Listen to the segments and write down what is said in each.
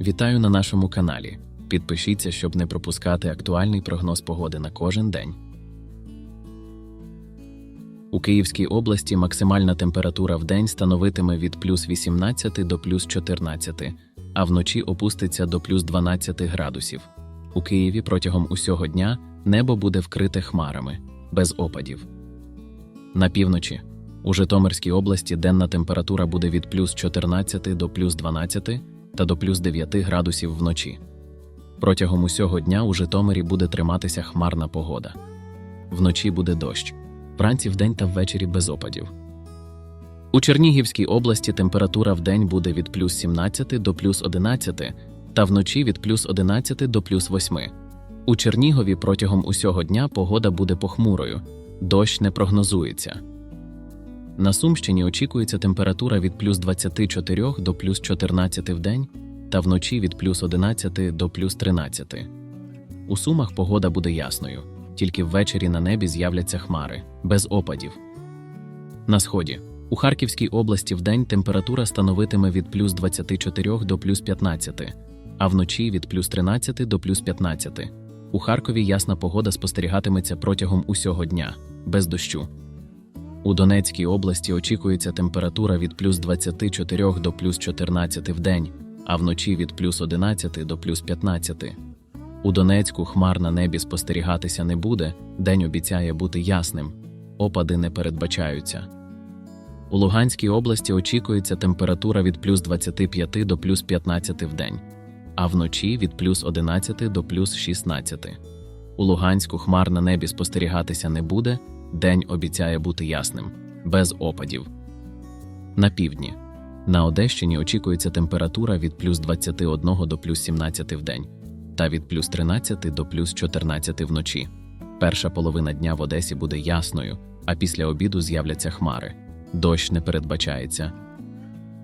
Вітаю на нашому каналі. Підпишіться, щоб не пропускати актуальний прогноз погоди на кожен день. У Київській області максимальна температура в день становитиме від плюс 18 до плюс 14, а вночі опуститься до плюс 12 градусів. У Києві протягом усього дня небо буде вкрите хмарами, без опадів. На півночі у Житомирській області денна температура буде від плюс 14 до плюс 12 та до плюс 9 градусів вночі. Протягом усього дня у Житомирі буде триматися хмарна погода. Вночі буде дощ, вранці вдень та ввечері без опадів. У Чернігівській області температура вдень буде від плюс 17 до плюс 11 та вночі від плюс 11 до плюс 8. У Чернігові протягом усього дня погода буде похмурою, дощ не прогнозується. На Сумщині очікується температура від плюс 24 до плюс 14 в день та вночі від плюс 11 до плюс 13. У Сумах погода буде ясною, тільки ввечері на небі з'являться хмари, без опадів. На сході. У Харківській області вдень температура становитиме від плюс 24 до плюс 15, а вночі від плюс 13 до плюс 15. У Харкові ясна погода спостерігатиметься протягом усього дня, без дощу. У Донецькій області очікується температура від плюс 24 до плюс 14 в день, а вночі від плюс 11 до плюс 15. У Донецьку хмар на небі спостерігатися не буде, день обіцяє бути ясним, опади не передбачаються. У Луганській області очікується температура від плюс 25 до плюс 15 в день, а вночі від плюс 11 до плюс 16. У Луганську хмар на небі спостерігатися не буде, день обіцяє бути ясним, без опадів. На півдні. На Одещині очікується температура від плюс 21 до плюс 17 в день та від плюс 13 до плюс 14 вночі. Перша половина дня в Одесі буде ясною, а після обіду з'являться хмари. Дощ не передбачається.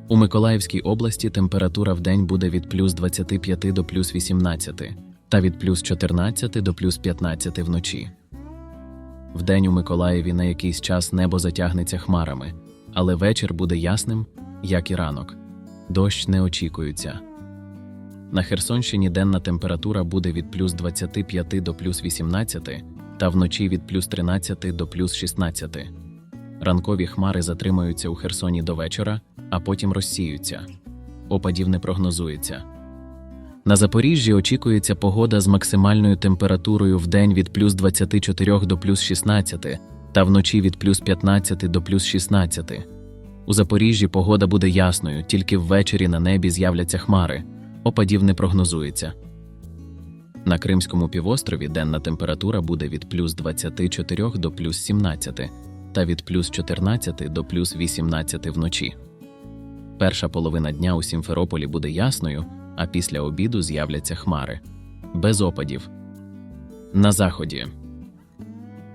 У Миколаївській області температура в день буде від плюс 25 до плюс 18 та від плюс 14 до плюс 15 вночі. Вдень у Миколаєві на якийсь час небо затягнеться хмарами, але вечір буде ясним, як і ранок. Дощ не очікується. На Херсонщині денна температура буде від плюс 25 до плюс 18 та вночі від плюс 13 до плюс 16. Ранкові хмари затримаються у Херсоні до вечора, а потім розсіються. Опадів не прогнозується. На Запоріжжі очікується погода з максимальною температурою в день від плюс 24 до плюс 16 та вночі від плюс 15 до плюс 16. У Запоріжжі погода буде ясною, тільки ввечері на небі з'являться хмари. Опадів не прогнозується. На Кримському півострові денна температура буде від плюс 24 до плюс 17 та від плюс 14 до плюс 18 вночі. Перша половина дня у Сімферополі буде ясною, а після обіду з'являться хмари. Без опадів. На заході.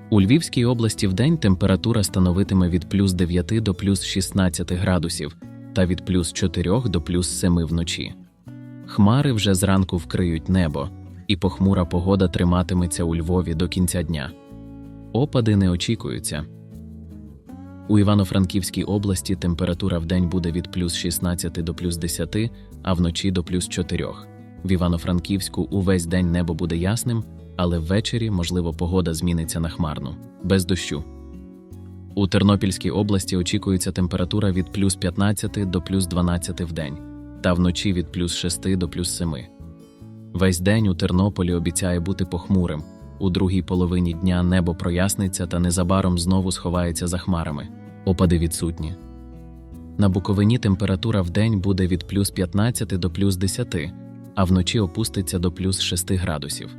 У Львівській області вдень температура становитиме від плюс 9 до плюс 16 градусів та від плюс 4 до плюс 7 вночі. Хмари вже зранку вкриють небо, і похмура погода триматиметься у Львові до кінця дня. Опади не очікуються. У Івано-Франківській області температура вдень буде від плюс 16 до плюс 10, а вночі до плюс 4. В Івано-Франківську увесь день небо буде ясним, але ввечері, можливо, погода зміниться на хмарну, без дощу. У Тернопільській області очікується температура від плюс 15 до плюс 12 в день, та вночі від плюс 6 до плюс 7. Весь день у Тернополі обіцяє бути похмурим. У другій половині дня небо проясниться та незабаром знову сховається за хмарами. Опади відсутні. На Буковині температура в день буде від плюс 15 до плюс 10, а вночі опуститься до плюс 6 градусів.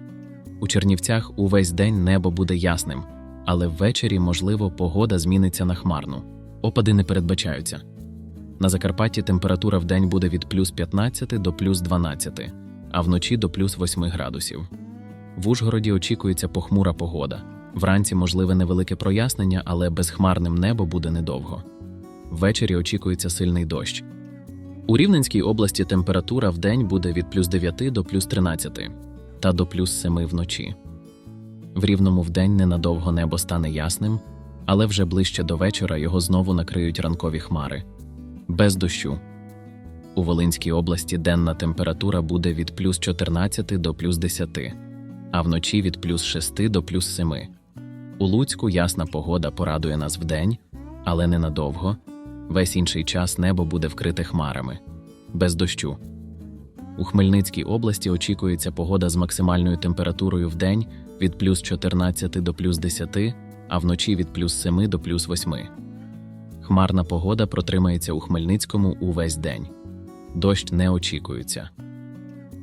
У Чернівцях увесь день небо буде ясним, але ввечері, можливо, погода зміниться на хмарну. Опади не передбачаються. На Закарпатті температура в день буде від плюс 15 до плюс 12, а вночі до плюс 8 градусів. В Ужгороді очікується похмура погода. Вранці можливе невелике прояснення, але безхмарним небо буде недовго. Ввечері очікується сильний дощ. У Рівненській області температура в день буде від плюс 9 до плюс 13 та до плюс 7 вночі. В рівному вдень ненадовго небо стане ясним, але вже ближче до вечора його знову накриють ранкові хмари. Без дощу. У Волинській області денна температура буде від плюс 14 до плюс 10, а вночі від плюс 6 до плюс 7. У Луцьку ясна погода порадує нас вдень, але ненадовго. Весь інший час небо буде вкрите хмарами, без дощу. У Хмельницькій області очікується погода з максимальною температурою в день від плюс 14 до плюс 10, а вночі від плюс 7 до плюс 8. Хмарна погода протримається у Хмельницькому увесь день. Дощ не очікується.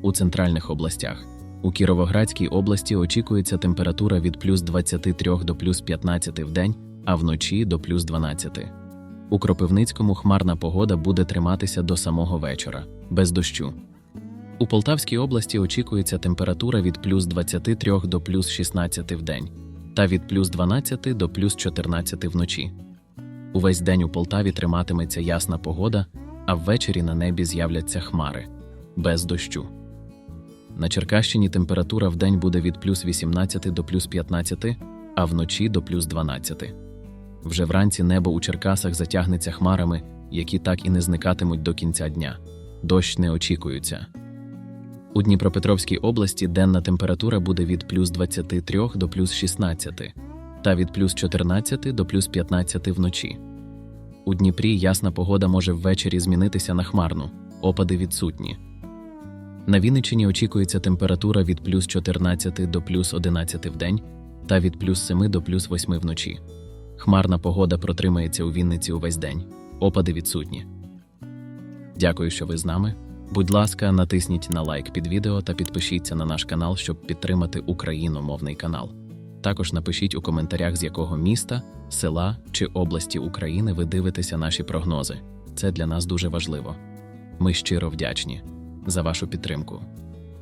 У центральних областях. У Кіровоградській області очікується температура від плюс 23 до плюс 15 в день, а вночі до плюс 12. У Кропивницькому хмарна погода буде триматися до самого вечора, без дощу. У Полтавській області очікується температура від плюс 23 до плюс 16 в день та від плюс 12 до плюс 14 вночі. Увесь день у Полтаві триматиметься ясна погода, а ввечері на небі з'являться хмари без дощу. На Черкащині температура вдень буде від плюс 18 до плюс 15, а вночі до плюс 12. Вже вранці небо у Черкасах затягнеться хмарами, які так і не зникатимуть до кінця дня. Дощ не очікується. У Дніпропетровській області денна температура буде від плюс 23 до плюс 16 та від плюс 14 до плюс 15 вночі. У Дніпрі ясна погода може ввечері змінитися на хмарну, опади відсутні. На Вінниччині очікується температура від плюс 14 до плюс 11 в день та від плюс 7 до плюс 8 вночі. Хмарна погода протримається у Вінниці увесь день, опади відсутні. Дякую, що ви з нами. Будь ласка, натисніть на лайк під відео та підпишіться на наш канал, щоб підтримати україномовний канал. Також напишіть у коментарях, з якого міста, села чи області України ви дивитеся наші прогнози. Це для нас дуже важливо. Ми щиро вдячні за вашу підтримку.